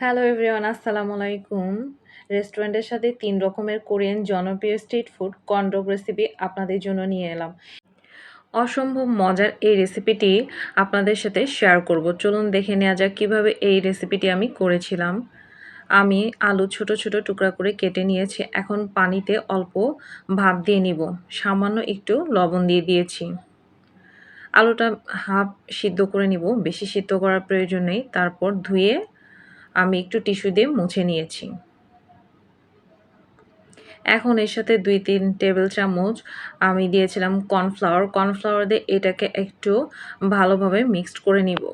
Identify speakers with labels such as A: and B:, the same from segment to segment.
A: Hello everyone আসসালামু আলাইকুম রেস্টুরেন্টের সাথে তিন রকমের কোরিয়ান জনপ্রিয় স্ট্রিট ফুড কন্ডক রেসিপি আপনাদের জন্য নিয়ে এলাম। অসম্ভব মজার এই রেসিপিটি আপনাদের সাথে শেয়ার করব। চলুন দেখে নেওয়া যাক কীভাবে এই রেসিপিটি আমি করেছিলাম। আমি আলু ছোট ছোট টুকরা করে কেটে নিয়েছি। এখন পানিতে অল্প ভাপ দিয়ে নিব। সামান্য একটু লবণ দিয়ে দিয়েছি। আলুটা হাফ সিদ্ধ করে নিব। বেশি সিদ্ধ করার প্রয়োজন নেই। তারপর ধুয়ে আমি একটু টিস্যু দিয়ে মুছে নিয়েছি। এখন এর সাথে দুই, তিন টেবিল চামচ আমি দিয়েছিলাম কর্নফ্লাওয়ার। কর্নফ্লাওয়ার দিয়ে এটাকে একটু ভালোভাবে মিক্সড করে নিব।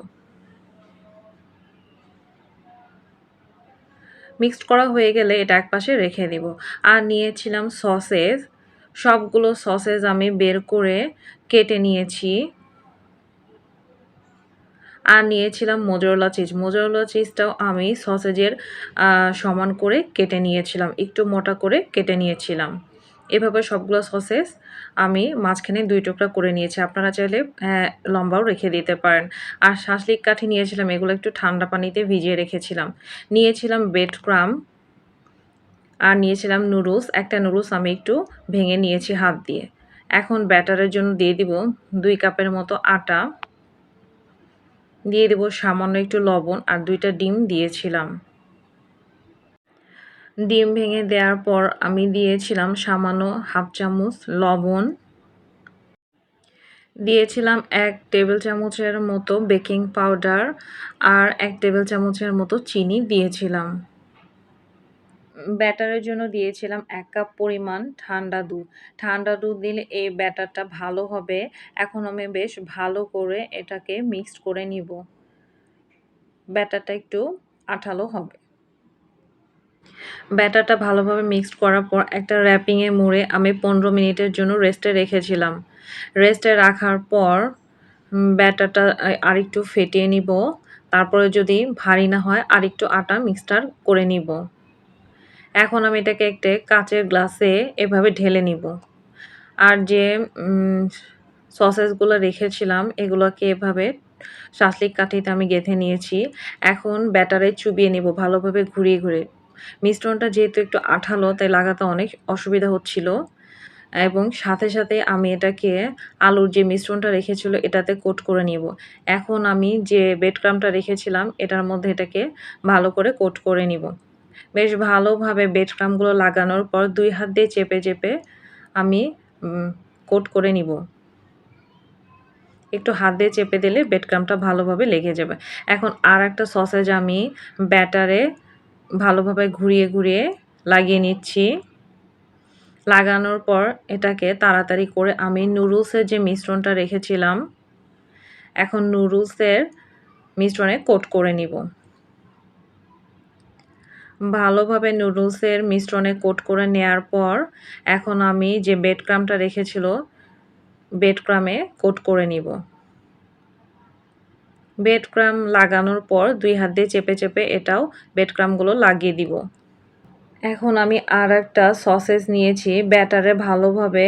A: মিক্সড করা হয়ে গেলে এটা একপাশে রেখে দিব। আর নিয়েছিলাম সসেজ সবগুলো সসেজ আমি বের করে কেটে নিয়েছি। আর নিয়েছিলাম মোজরোলা চিজ মোজরোলা চিজটাও আমি সসেজের সমান করে কেটে নিয়েছিলাম, একটু মোটা করে কেটে নিয়েছিলাম। এভাবে সবগুলো সসেস আমি মাঝখানে দুই টুকরা করে নিয়েছি। আপনারা চাইলে লম্বাও রেখে দিতে পারেন। আর শাঁসলিক কাঠি নিয়েছিলাম, এগুলো একটু ঠান্ডা পানিতে ভিজিয়ে রেখেছিলাম। নিয়েছিলাম বেড ক্রাম আর নিয়েছিলাম নুডলস একটা নুডলস আমি একটু ভেঙে নিয়েছি হাত দিয়ে। এখন ব্যাটারের জন্য দিয়ে দিব দুই কাপের মতো আটা। দিয়ে দেব সামান্য একটু লবণ আর দুইটা ডিম দিয়েছিলাম। ডিম ভেঙে দেওয়ার পর আমি দিয়েছিলাম সামান্য হাফ চামচ লবণ। দিয়েছিলাম এক টেবিল চামচের মতো বেকিং পাউডার আর এক টেবিল চামচের মতো চিনি দিয়েছিলাম। ব্যাটারের জন্য দিয়েছিলাম এক কাপ পরিমাণ ঠান্ডা দুধ। ঠান্ডা দুধ দিলে এই ব্যাটারটা ভালো হবে। এখন আমি বেশ ভালো করে এটাকে মিক্সড করে নিব। ব্যাটারটা একটু আঠালো হবে। ব্যাটারটা ভালোভাবে মিক্সড করার পর একটা র্যাপিংয়ে মুড়ে আমি পনেরো মিনিটের জন্য রেস্টে রেখেছিলাম। রেস্টে রাখার পর ব্যাটারটা আরেকটু ফেটিয়ে নিব। তারপরে যদি ভারী না হয় আরেকটু আটা মিক্সটার করে নিব। এখন আমি এটাকে একটা কাঁচের গ্লাসে এভাবে ঢেলে নিব। আর যে সসেসগুলো রেখেছিলাম, এগুলোকে এভাবে শাসলিক কাঠিতে আমি গেঁথে নিয়েছি। এখন ব্যাটারে চুবিয়ে নিব ভালোভাবে ঘুরিয়ে ঘুরে মিশ্রণটা যেহেতু একটু আঠালো, তাই লাগাতে অনেক অসুবিধা হচ্ছিল। এবং সাথে সাথে আমি এটাকে আলুর যে মিশ্রণটা রেখেছিল, এটাতে কোট করে নিব। এখন আমি যে বেডক্রামটা রেখেছিলাম, এটার মধ্যে এটাকে ভালো করে কোট করে নিব। বেশ ভালোভাবে বেড ক্রামগুলো লাগানোর পর দুই হাত দিয়ে চেপে চেপে আমি কোট করে নিব। একটু হাত দিয়ে চেপে দিলে বেড ক্রামটা ভালোভাবে লেগে যাবে। এখন আর একটা সসেজ আমি ব্যাটারে ভালোভাবে ঘুরিয়ে ঘুরিয়ে লাগিয়ে নিচ্ছি। লাগানোর পর এটাকে তাড়াতাড়ি করে আমি নুডলসের যে মিশ্রণটা রেখেছিলাম, এখন নুডলসের মিশ্রণে কোট করে নিব। ভালোভাবে নুডলসের মিশ্রণে কোট করে নেয়ার পর এখন আমি যে বেড ক্রামটা রেখেছিল বেড ক্রামে কোট করে নিব। বেড ক্রাম লাগানোর পর দুই হাত দিয়ে চেপে চেপে এটাও বেড ক্রামগুলো লাগিয়ে দিব। এখন আমি আর একটা সসেস নিয়েছি, ব্যাটারে ভালোভাবে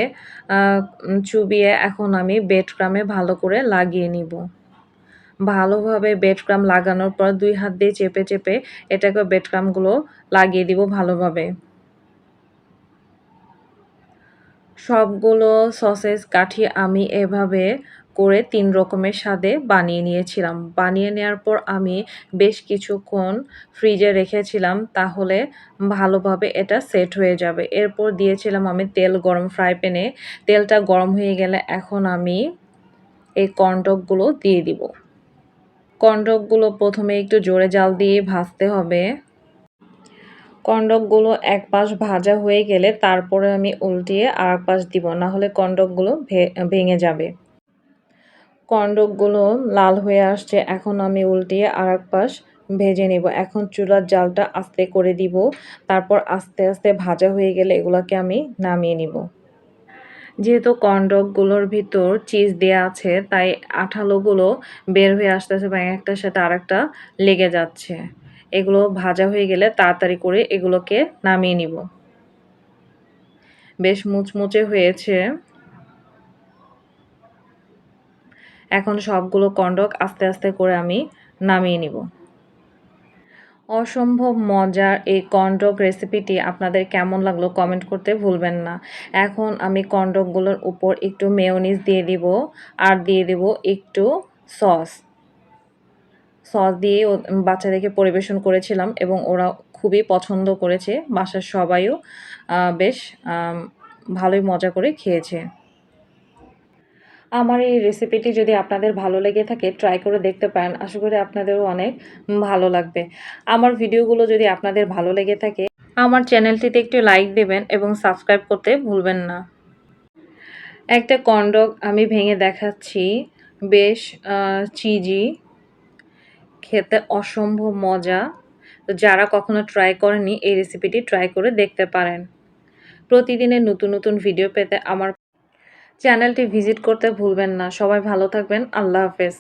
A: চুবিয়ে এখন আমি বেড ক্রামে ভালো করে লাগিয়ে নিব। ভালোভাবে বেডক্রাম লাগানোর পর দুই হাত দিয়ে চেপে চেপে এটাকে বেড ক্রামগুলো লাগিয়ে দিব ভালোভাবে। সবগুলো সসেস কাঠি আমি এভাবে করে তিন রকমের স্বাদে বানিয়ে নিয়েছিলাম। বানিয়ে নেওয়ার পর আমি বেশ কিছুক্ষণ ফ্রিজে রেখেছিলাম, তাহলে ভালোভাবে এটা সেট হয়ে যাবে। এরপর দিয়েছিলাম আমি তেল গরম ফ্রাই প্যানে। তেলটা গরম হয়ে গেলে এখন আমি এই কর্নডকগুলো দিয়ে দিব। কর্নডকগুলো প্রথমে একটু জোরে জাল দিয়ে ভাজতে হবে। কন্ডকগুলো এক পাশ ভাজা হয়ে গেলে তারপরে আমি উল্টিয়ে আর এক পাশ দিব না হলে কন্ডকগুলো ভেঙে যাবে। কন্ডকগুলো লাল হয়ে আসছে, এখন আমি উল্টিয়ে আর এক পাশ ভেজে নেব। এখন চুলার জালটা আস্তে করে দিব, তারপর আস্তে আস্তে ভাজা হয়ে গেলে এগুলোকে আমি নামিয়ে নিব। যেহেতু কন্ডকগুলোর ভিতর চিজ দেয়া আছে, তাই আঠালোগুলো বের হয়ে আসতেছে এবং একটার সাথে আরেকটা লেগে যাচ্ছে। এগুলো ভাজা হয়ে গেলে তাড়াতাড়ি করে এগুলোকে নামিয়ে নিব। বেশ মুচমুচে হয়েছে। এখন সবগুলো কন্ডক আস্তে আস্তে করে আমি নামিয়ে নিব। অসম্ভব মজার এই কর্নডগ রেসিপিটি আপনাদের কেমন লাগল কমেন্ট করতে ভুলবেন না। এখন আমি কর্নডগগুলোর উপর একটু মেয়োনিজ দিয়ে দিব আর দিয়ে দেব একটু সস সস দিয়ে বাচ্চাদেরকে পরিবেশন করেছিলাম এবং ওরা খুবই পছন্দ করেছে। বাসার সবাইও বেশ ভালোই মজা করে খেয়েছে। আমার এই রেসিপিটি যদি আপনাদের ভালো লেগে থাকে ট্রাই করে দেখতে পারেন। আশা করি আপনাদেরও অনেক ভালো লাগবে। আমার ভিডিওগুলো যদি আপনাদের ভালো লেগে থাকে, আমার চ্যানেলটিতে একটু লাইক দেবেন এবং সাবস্ক্রাইব করতে ভুলবেন না। একটা কন্ডক আমি ভেঙে দেখাচ্ছি। বেশ চিজি খেতে অসম্ভব মজা। তো যারা কখনো ট্রাই করেনি এই রেসিপিটি ট্রাই করে দেখতে পারেন। প্রতিদিনের নতুন নতুন ভিডিও পেতে আমার চ্যানেলটি ভিজিট করতে ভুলবেন না। সবাই ভালো থাকবেন। আল্লাহ হাফেজ।